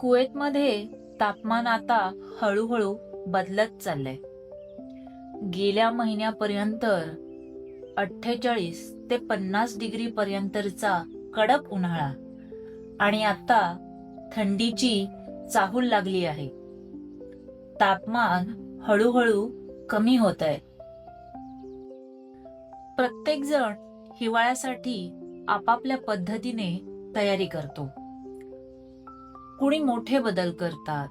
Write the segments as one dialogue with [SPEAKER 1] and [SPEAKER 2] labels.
[SPEAKER 1] कुवेतमध्ये तापमान आता हळूहळू बदलत चाललंय. गेल्या महिन्यापर्यंत अठ्ठेचाळीस ते पन्नास डिग्री पर्यंतचा कडक उन्हाळा आणि आता थंडीची चाहूल लागली आहे. तापमान हळूहळू कमी होत आहे प्रत्येक जण हिवाळ्यासाठी आपापल्या पद्धतीने तयारी करतो. कुणी मोठे बदल करतात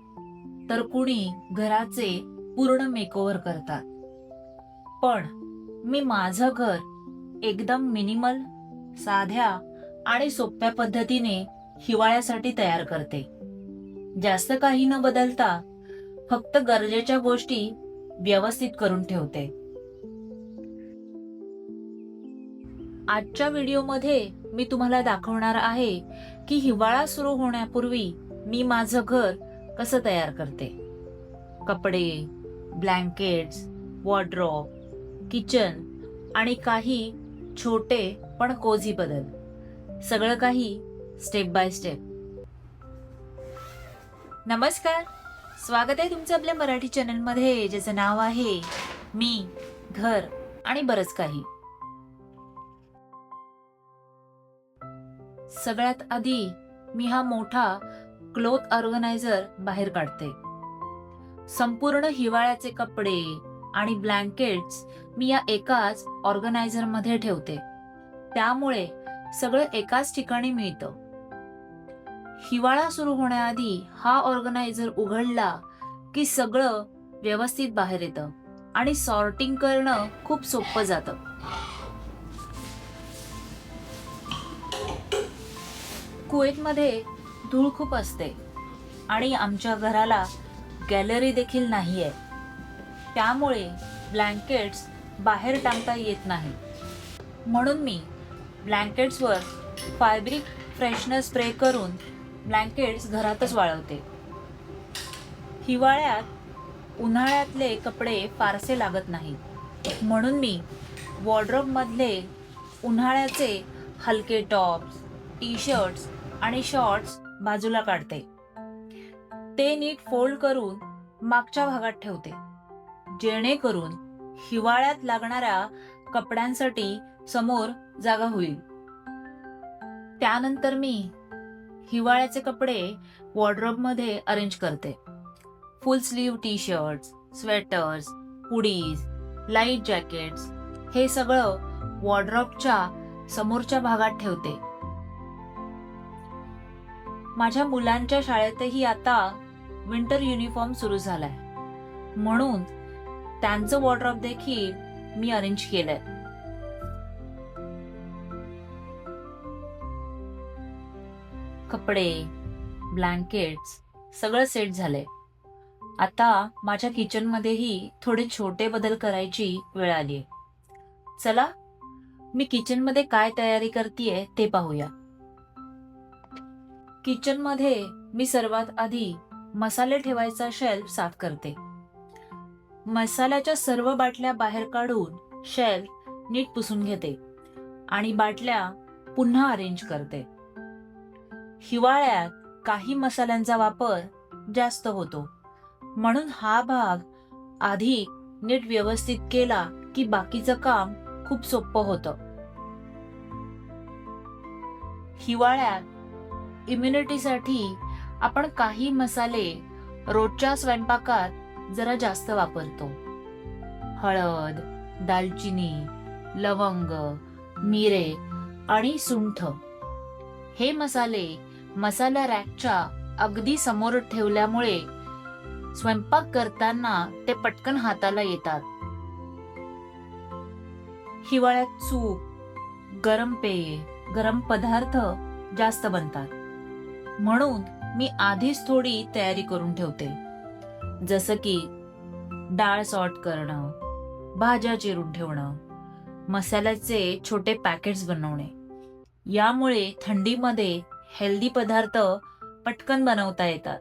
[SPEAKER 1] तर कुणी घराचे पूर्ण मेकओव्हर करतात. पण मी माझं घर एकदम मिनिमल साध्या आणि सोप्या पद्धतीने हिवाळ्यासाठी तयार करते. जास्त काही न बदलता फक्त गरजेच्या गोष्टी व्यवस्थित करून ठेवते. आजच्या व्हिडिओमध्ये मी तुम्हाला दाखवणार आहे की हिवाळा सुरू होण्यापूर्वी मी माझं घर कसं तयार करते? कपडे ब्लँकेट्स वॉर्ड्रॉप किचन आणि काही छोटे पण कोझी बदल. सगळं काही स्टेप बाय स्टेप नमस्कार. स्वागत आहे तुमचं आपल्या मराठी चॅनलमध्ये ज्याचं नाव आहे मी घर आणि बरंच काही. सगळ्यात आधी मी हा मोठा क्लोथ ऑर्गनायझर बाहेर काढते. संपूर्ण हिवाळ्याचे कपडे आणि ब्लँकेट्स मी या एकाच ऑर्गनायझरमध्ये ठेवते. त्यामुळे सगळं एकाच ठिकाणी मिळतं. हिवाळा सुरू होण्याआधी हा ऑर्गनायझर उघडला की सगळं व्यवस्थित बाहेर येतं आणि सॉर्टिंग करणं खूप सोपं जातं. कुवेतमध्ये धूळ खूप असते. आणि आमच्या घराला गॅलरी देखील नाही आहे त्यामुळे ब्लँकेट्स बाहेर टांगता येत नाही. म्हणून मी ब्लँकेट्सवर फायब्रिक फ्रेशनर स्प्रे करून ब्लँकेट्स घरातच वाळवते. हिवाळ्यात उन्हाळ्यातले कपडे फारसे लागत नाहीत म्हणून मी वॉर्ड्रॉपमधले उन्हाळ्याचे हलके टॉप्स टी शर्ट्स आणि शॉर्ट्स बाजूला काढते. ते नीट फोल्ड करून मागच्या भागात ठेवते. जेणेकरून हिवाळ्यात लागणाऱ्या कपड्यांसाठी समोर जागा होईल. त्यानंतर मी हिवाळ्याचे कपडे वॉर्ड्रॉबमध्ये अरेंज करते. Full sleeve T shirts sweaters hoodies light jackets हे सगळं वॉर्ड्रॉपच्या समोरच्या भागात ठेवते. माझ्या मुलांच्या शाळेतही आता विंटर युनिफॉर्म सुरू झालाय. म्हणून त्यांचं वॉर्ड्रॉप देखील मी अरेंज केलंय. कपडे ब्लँकेट्स सगळं सेट झालंय. आता माझ्या किचनमध्येही थोडे छोटे बदल करायची वेळ आलीये. चला मी किचनमध्ये काय तयारी करतेय ते पाहूया. किचनमध्ये मी सर्वात आधी मसाले ठेवायचा शेल्फ साफ करते. मसाल्याच्या सर्व बाटल्या बाहेर काढून शेल्फ नीट पुसून घेते आणि बाटल्या पुन्हा अरेंज करते. हिवाळ्यात काही मसाल्यांचा वापर जास्त होतो. म्हणून हा भाग आधी नीट व्यवस्थित केला की बाकीचं काम खूप सोपं होतं. हिवाळ्यात इम्युनिटीसाठी आपण काही मसाले रोजच्या स्वयंपाकात जरा जास्त वापरतो. हळद दालचिनी लवंग मिरे आणि सुंठ. हे मसाले मसाला रॅकच्या अगदी समोर ठेवल्यामुळे स्वयंपाक करताना ते पटकन हाताला येतात. हिवाळ्यात सूप गरम पेय गरम पदार्थ जास्त बनतात. म्हणून मी आधीच थोडी तयारी करून ठेवते. जसं की डाळ सॉर्ट करणं भाज्या चिरून ठेवणं मसाल्याचे छोटे पॅकेट्स बनवणे. यामुळे थंडीमध्ये हेल्दी पदार्थ पटकन बनवता येतात.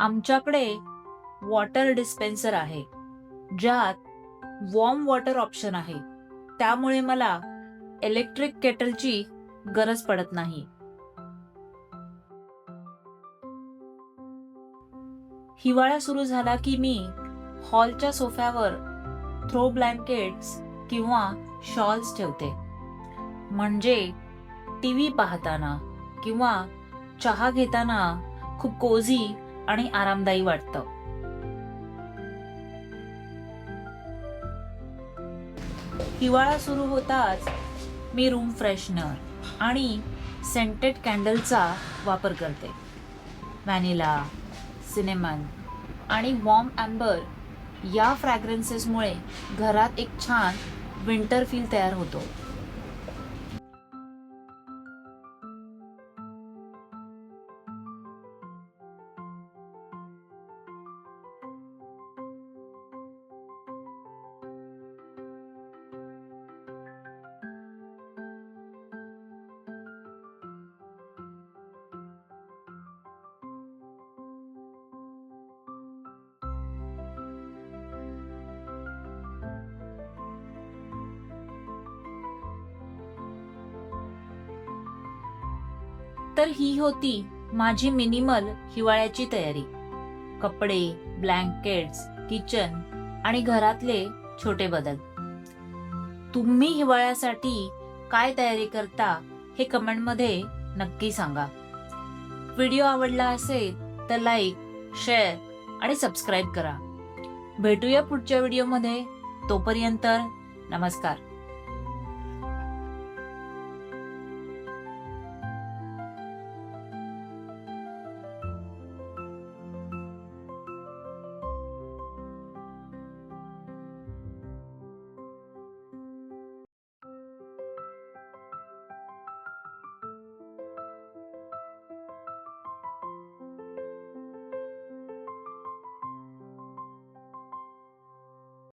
[SPEAKER 1] आमच्याकडे वॉटर डिस्पेन्सर आहे. ज्यात वॉर्म वॉटर ऑप्शन आहे. त्यामुळे मला इलेक्ट्रिक केटलची गरज पडत नाही. हिवाळा सुरू झाला की मी हॉलच्या सोफ्यावर थ्रो ब्लँकेट्स किंवा शॉल्स ठेवते. म्हणजे टी व्ही पाहताना किंवा चहा घेताना खूप कोझी आणि आरामदायी वाटतं. हिवाळा सुरू होताच मी रूम फ्रेशनर आणि सेंटेड कॅन्डलचा वापर करते. व्हॅनिला सिनेमन आणि वॉर्म अँबर या फ्रॅग्रन्सेसमुळे घरात एक छान विंटर फील तयार होतो. तर ही होती माझी मिनिमल हिवाळ्याची तयारी. कपडे ब्लँकेट्स किचन आणि घरातले छोटे बदल. तुम्ही हिवाळ्यासाठी काय तयारी करता हे कमेंटमध्ये नक्की सांगा. व्हिडिओ आवडला असेल तर लाईक शेअर आणि सबस्क्राईब करा. भेटूया पुढच्या व्हिडिओमध्ये. तोपर्यंत नमस्कार.